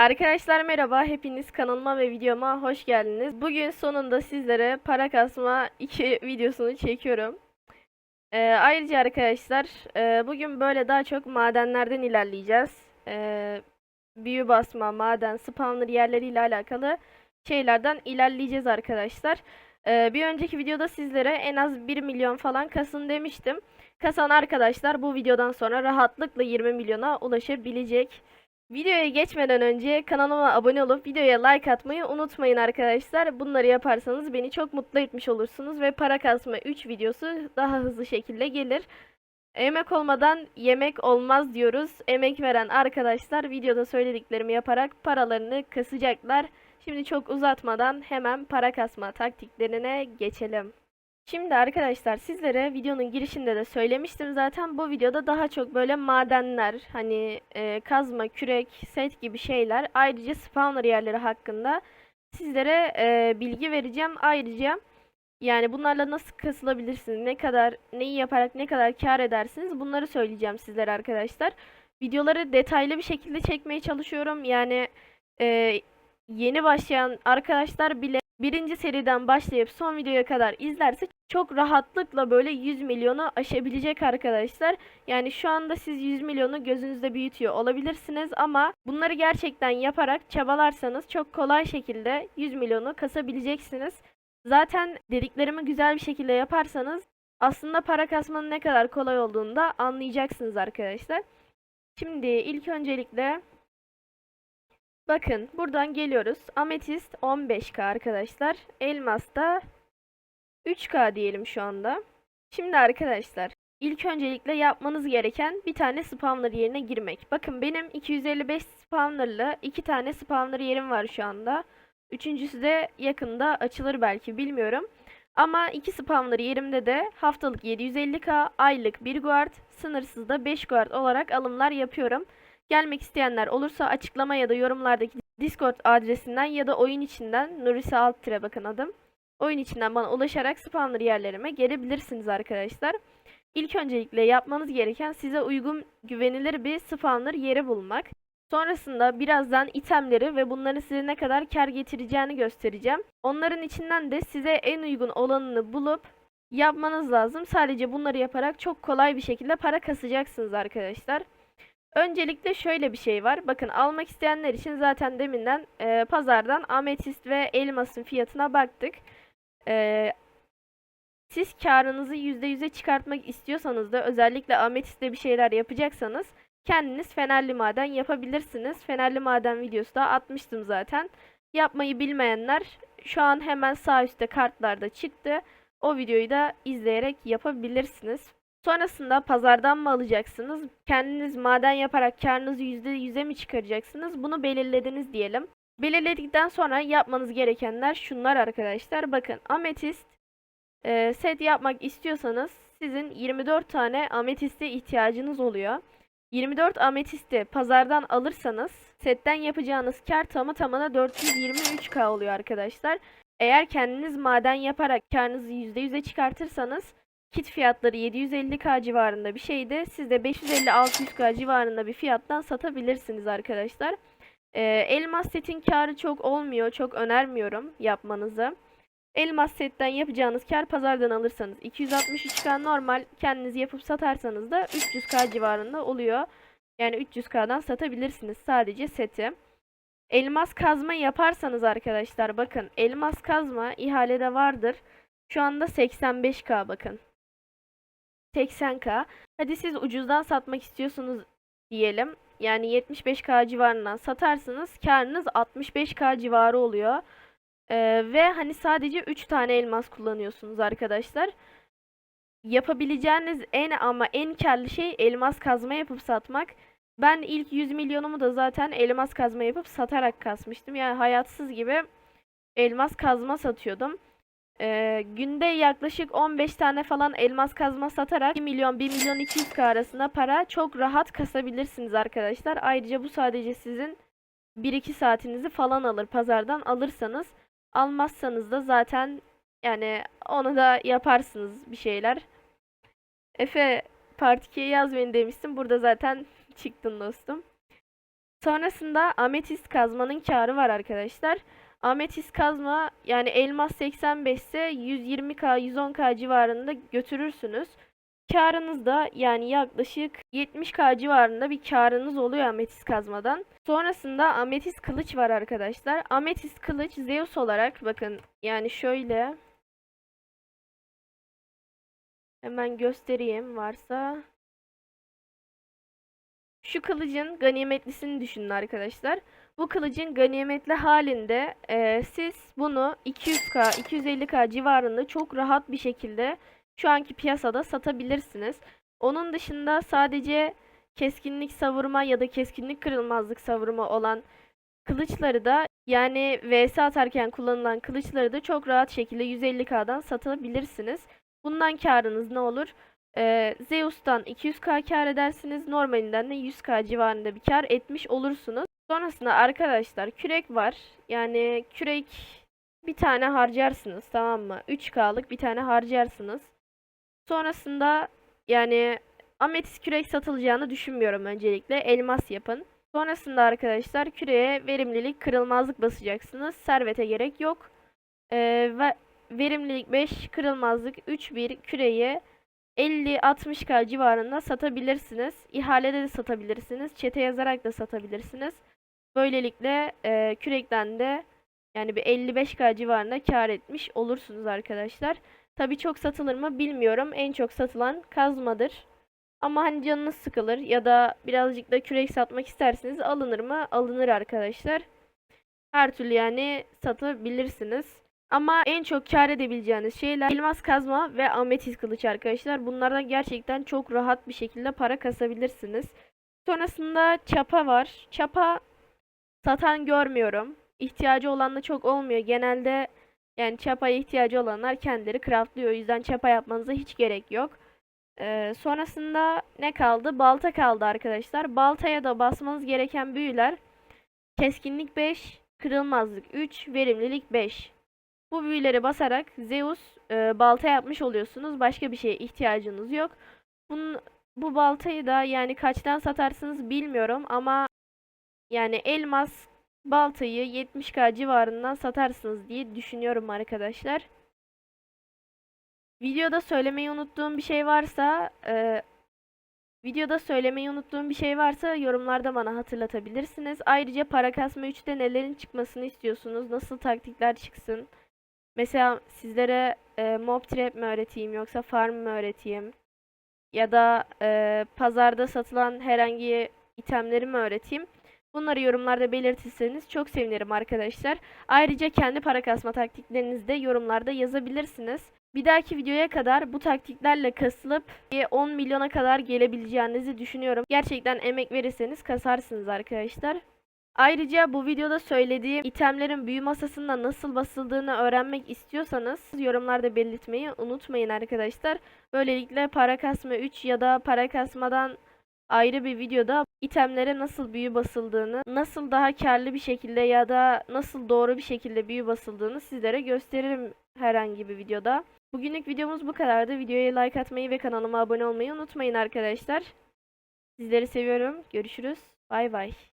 Arkadaşlar merhaba, hepiniz kanalıma ve videoma hoş geldiniz. Bugün sonunda sizlere para kasma 2 videosunu çekiyorum. Ee, ayrıca arkadaşlar, e, bugün böyle daha çok madenlerden ilerleyeceğiz. Ee, büyü basma, maden, spawner yerleriyle alakalı şeylerden ilerleyeceğiz arkadaşlar. Ee, bir önceki videoda sizlere en az 1 milyon falan kasın demiştim. Kasan arkadaşlar bu videodan sonra rahatlıkla 20 milyona ulaşabilecek. Videoya geçmeden önce kanalıma abone olup videoya like atmayı unutmayın arkadaşlar. Bunları yaparsanız beni çok mutlu etmiş olursunuz ve para kasma 3 videosu daha hızlı şekilde gelir. Emek olmadan yemek olmaz diyoruz. Emek veren arkadaşlar videoda söylediklerimi yaparak paralarını kasacaklar. Şimdi çok uzatmadan hemen para kasma taktiklerine geçelim. Şimdi arkadaşlar sizlere videonun girişinde de söylemiştim zaten bu videoda daha çok böyle madenler hani e, kazma, kürek, set gibi şeyler ayrıca spawner yerleri hakkında sizlere e, bilgi vereceğim. Ayrıca yani bunlarla nasıl kasılabilirsiniz, ne kadar neyi yaparak ne kadar kar edersiniz bunları söyleyeceğim sizlere arkadaşlar. Videoları detaylı bir şekilde çekmeye çalışıyorum. Yani e, yeni başlayan arkadaşlar bile birinci seriden başlayıp son videoya kadar izlerse çok rahatlıkla böyle 100 milyonu aşabilecek arkadaşlar. Yani şu anda siz 100 milyonu gözünüzde büyütüyor olabilirsiniz ama bunları gerçekten yaparak çabalarsanız çok kolay şekilde 100 milyonu kasabileceksiniz. Zaten dediklerimi güzel bir şekilde yaparsanız aslında para kasmanın ne kadar kolay olduğunu da anlayacaksınız arkadaşlar. Şimdi ilk öncelikle bakın buradan geliyoruz. Ametist 15k arkadaşlar. Elmas da 3K diyelim şu anda. Şimdi arkadaşlar ilk öncelikle yapmanız gereken bir tane spawner yerine girmek. Bakın benim 255 spawnerlı iki tane spawner yerim var şu anda. Üçüncüsü de yakında açılır belki bilmiyorum. Ama iki spawner yerimde de haftalık 750k, aylık 1 guard, sınırsız da 5 guard olarak alımlar yapıyorum. Gelmek isteyenler olursa açıklama ya da yorumlardaki Discord adresinden ya da oyun içinden Nurisi alt tire bakın adım. Oyun içinden bana ulaşarak spawner yerlerime gelebilirsiniz arkadaşlar. İlk öncelikle yapmanız gereken size uygun güvenilir bir spawner yeri bulmak. Sonrasında birazdan itemleri ve bunların size ne kadar kar getireceğini göstereceğim. Onların içinden de size en uygun olanını bulup yapmanız lazım. Sadece bunları yaparak çok kolay bir şekilde para kasacaksınız arkadaşlar. Öncelikle şöyle bir şey var. Bakın almak isteyenler için zaten deminden e, pazardan ametist ve elmasın fiyatına baktık. Ee, siz karınızı %100'e çıkartmak istiyorsanız da özellikle ametiste bir şeyler yapacaksanız kendiniz fenerli maden yapabilirsiniz. Fenerli maden videosu da atmıştım zaten. Yapmayı bilmeyenler şu an hemen sağ üstte kartlarda çıktı. O videoyu da izleyerek yapabilirsiniz. Sonrasında pazardan mı alacaksınız? Kendiniz maden yaparak karınızı %100'e mi çıkaracaksınız? Bunu belirlediniz diyelim. Belirledikten sonra yapmanız gerekenler şunlar arkadaşlar. Bakın ametist e, set yapmak istiyorsanız sizin 24 tane ametiste ihtiyacınız oluyor. 24 ametisti pazardan alırsanız setten yapacağınız kar tamı tamına 423k oluyor arkadaşlar. Eğer kendiniz maden yaparak karınızı %100'e çıkartırsanız kit fiyatları 750k civarında bir şeydi. Siz de 550-600k civarında bir fiyattan satabilirsiniz arkadaşlar. Ee, elmas setin karı çok olmuyor. Çok önermiyorum yapmanızı. Elmas setten yapacağınız kar pazardan alırsanız 263k normal kendiniz yapıp satarsanız da 300k civarında oluyor. Yani 300k'dan satabilirsiniz sadece seti. Elmas kazma yaparsanız arkadaşlar bakın elmas kazma ihalede vardır. Şu anda 85k bakın. 80k. Hadi siz ucuzdan satmak istiyorsunuz diyelim. Yani 75k civarından satarsınız. Karınız 65k civarı oluyor. Ee, ve hani sadece 3 tane elmas kullanıyorsunuz arkadaşlar. Yapabileceğiniz en ama en karlı şey elmas kazma yapıp satmak. Ben ilk 100 milyonumu da zaten elmas kazma yapıp satarak kasmıştım. Yani hayatsız gibi elmas kazma satıyordum. Ee, günde yaklaşık 15 tane falan elmas kazma satarak 1 milyon 1 milyon 200k arasında para çok rahat kasabilirsiniz arkadaşlar. Ayrıca bu sadece sizin 1-2 saatinizi falan alır pazardan alırsanız. Almazsanız da zaten yani onu da yaparsınız bir şeyler. Efe Part 2'ye yaz beni demiştim. Burada zaten çıktın dostum. Sonrasında ametist kazmanın karı var arkadaşlar. Ametist kazma yani elmas 85 ise 120k 110k civarında götürürsünüz. Karınız da yani yaklaşık 70k civarında bir karınız oluyor ametist kazmadan. Sonrasında ametist kılıç var arkadaşlar. Ametist kılıç Zeus olarak bakın yani şöyle hemen göstereyim varsa. Şu kılıcın ganimetlisini düşünün arkadaşlar. Bu kılıcın ganimetli halinde e, siz bunu 200k 250k civarında çok rahat bir şekilde şu anki piyasada satabilirsiniz. Onun dışında sadece keskinlik savurma ya da keskinlik kırılmazlık savurma olan kılıçları da yani vs atarken kullanılan kılıçları da çok rahat şekilde 150k'dan satabilirsiniz. Bundan karınız ne olur? Ee, Zeus'tan 200k kar edersiniz. Normalinden de 100k civarında bir kar etmiş olursunuz. Sonrasında arkadaşlar kürek var. Yani kürek bir tane harcarsınız tamam mı? 3k'lık bir tane harcarsınız. Sonrasında yani ametist kürek satılacağını düşünmüyorum öncelikle. Elmas yapın. Sonrasında arkadaşlar küreye verimlilik, kırılmazlık basacaksınız. Servete gerek yok. Ee, ve verimlilik 5, kırılmazlık 3-1 küreye 50-60 k civarında satabilirsiniz. İhalede de satabilirsiniz. Çete yazarak da satabilirsiniz. Böylelikle e, kürekten de yani bir 55 k civarında kar etmiş olursunuz arkadaşlar. Tabi çok satılır mı bilmiyorum. En çok satılan kazmadır. Ama hani canınız sıkılır ya da birazcık da kürek satmak isterseniz alınır mı? Alınır arkadaşlar. Her türlü yani satabilirsiniz. Ama en çok kar edebileceğiniz şeyler elmas kazma ve ametist kılıç arkadaşlar. Bunlardan gerçekten çok rahat bir şekilde para kasabilirsiniz. Sonrasında çapa var. Çapa satan görmüyorum. İhtiyacı olan da çok olmuyor. Genelde yani çapaya ihtiyacı olanlar kendileri craftlıyor. O yüzden çapa yapmanıza hiç gerek yok. Ee, sonrasında ne kaldı? Balta kaldı arkadaşlar. Baltaya da basmanız gereken büyüler. Keskinlik 5, kırılmazlık 3, verimlilik 5. Bu büyüleri basarak Zeus e, balta yapmış oluyorsunuz. Başka bir şeye ihtiyacınız yok. Bunun, bu baltayı da yani kaçtan satarsınız bilmiyorum ama yani elmas baltayı 70k civarından satarsınız diye düşünüyorum arkadaşlar. Videoda söylemeyi unuttuğum bir şey varsa e, videoda söylemeyi unuttuğum bir şey varsa yorumlarda bana hatırlatabilirsiniz. Ayrıca para kasma 3'te nelerin çıkmasını istiyorsunuz? Nasıl taktikler çıksın? Mesela sizlere e, mob trap mi öğreteyim yoksa farm mı öğreteyim? Ya da e, pazarda satılan herhangi itemleri mi öğreteyim? Bunları yorumlarda belirtirseniz çok sevinirim arkadaşlar. Ayrıca kendi para kasma taktiklerinizi de yorumlarda yazabilirsiniz. Bir dahaki videoya kadar bu taktiklerle kasılıp 10 milyona kadar gelebileceğinizi düşünüyorum. Gerçekten emek verirseniz kasarsınız arkadaşlar. Ayrıca bu videoda söylediğim itemlerin büyü masasında nasıl basıldığını öğrenmek istiyorsanız yorumlarda belirtmeyi unutmayın arkadaşlar. Böylelikle para kasma 3 ya da para kasmadan ayrı bir videoda itemlere nasıl büyü basıldığını, nasıl daha karlı bir şekilde ya da nasıl doğru bir şekilde büyü basıldığını sizlere gösteririm herhangi bir videoda. Bugünlük videomuz bu kadardı. Videoya like atmayı ve kanalıma abone olmayı unutmayın arkadaşlar. Sizleri seviyorum. Görüşürüz. Bay bay.